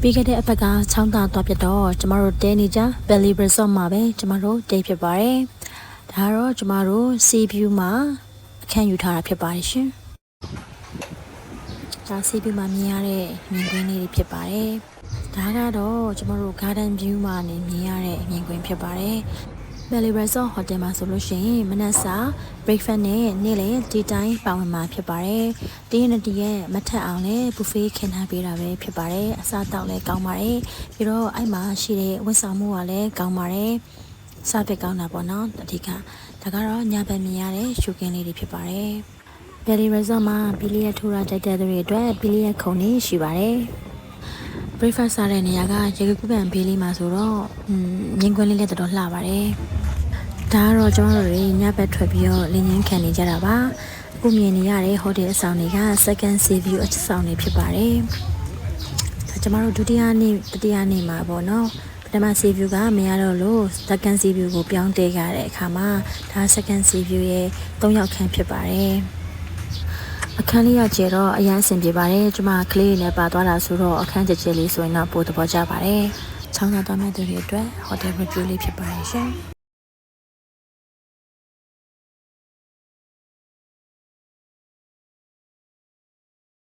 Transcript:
ပြီးခဲ့တဲ့အပတ်ကချောင်းသာသွားပြတော့ကျမတို့တဲနေကြ Valley Resort မှာပဲကျမတို့တဲဖြစ်ပါတယ်။ဒါကတော့ကျမတို့ Sea View မှာအခန်းယူထားတာဖြစ်ပါတယ်ရှင်။ဒါ Sea View မှာမြင်ရတဲ့မြင်ကွင်းလေးတွေဖြစ်ပါတယ်။ဒါကတော့ကျမတို့ Garden View မှာနေမြင်ရတဲ့မြင်ကွင်းဖြစ်ပါတယ်။ Valley Resort Hotel မှာဆိုလို့ရှိရင်မနက်စာ breakfast နဲ့နေ့လယ် tea time ပါဝင်မှာဖြစ်ပါတယ်။တင်းနဲ့တည်းရဲ့မထက်အောင်လည်း buffet ခင်းထားပေးတာပဲဖြစ်ပါတယ်။အစားတောက်လည်းကောင်းပါတယ်။ပြီးတော့အဲ့မှာရှိတဲ့ဝန်ဆောင်မှုကလည်းကောင်းပါတယ်။စားပစ်ကောင်းတာပေါ့နော်အဓိကဒါကတော့ညဘက်မြင်ရတဲ့ရှုခင်းလေးတွေဖြစ်ပါတယ်။ Valley Resort မှာဘီလီယက်ထိုးတာကြိုက်တဲ့သူတွေအတွက်ဘီလီယက်ခုံနေရှိပါတယ်။ breakfast စားတဲ့နေရာကရေကူးပန်ဘေးလေးမှာဆိုတော့อืมမြင်းကွင်းလေးလည်းတော်တော်လှပါတယ်။ ဒါကတော့ကျွန်တော်တို့တွေညဘက်ထွက်ပြီးတော့လင်းငင်းခံနေကြတာပါ။အခုမြင်နေရတဲ့ဟိုတယ်အဆောင်တွေက second sea view အဆောင်တွေဖြစ်ပါတယ်။ဒါကျွန်တော်တို့ဒုတိယနေ့တတိယနေ့မှာပေါ့နော်။ပထမ sea view ကမရတော့လို့ second sea view ကိုပြောင်းတဲခဲ့တဲ့အခါမှာဒါ second sea view ရဲ့၃ရောက်ခန်းဖြစ်ပါတယ်။အခန်းလေးရကျတော့အရန်အဆင်ပြေပါတယ်ကျမကလေးနဲ့ပါသွားတာဆိုတော့အခန်းကျကျလေးဆိုရင်တော့ပိုသဘောကျပါတယ်ချောင်းသာသွားမဲ့သူတွေအတွက်ဟိုတယ် review လေးဖြစ်ပါတယ်ရှင်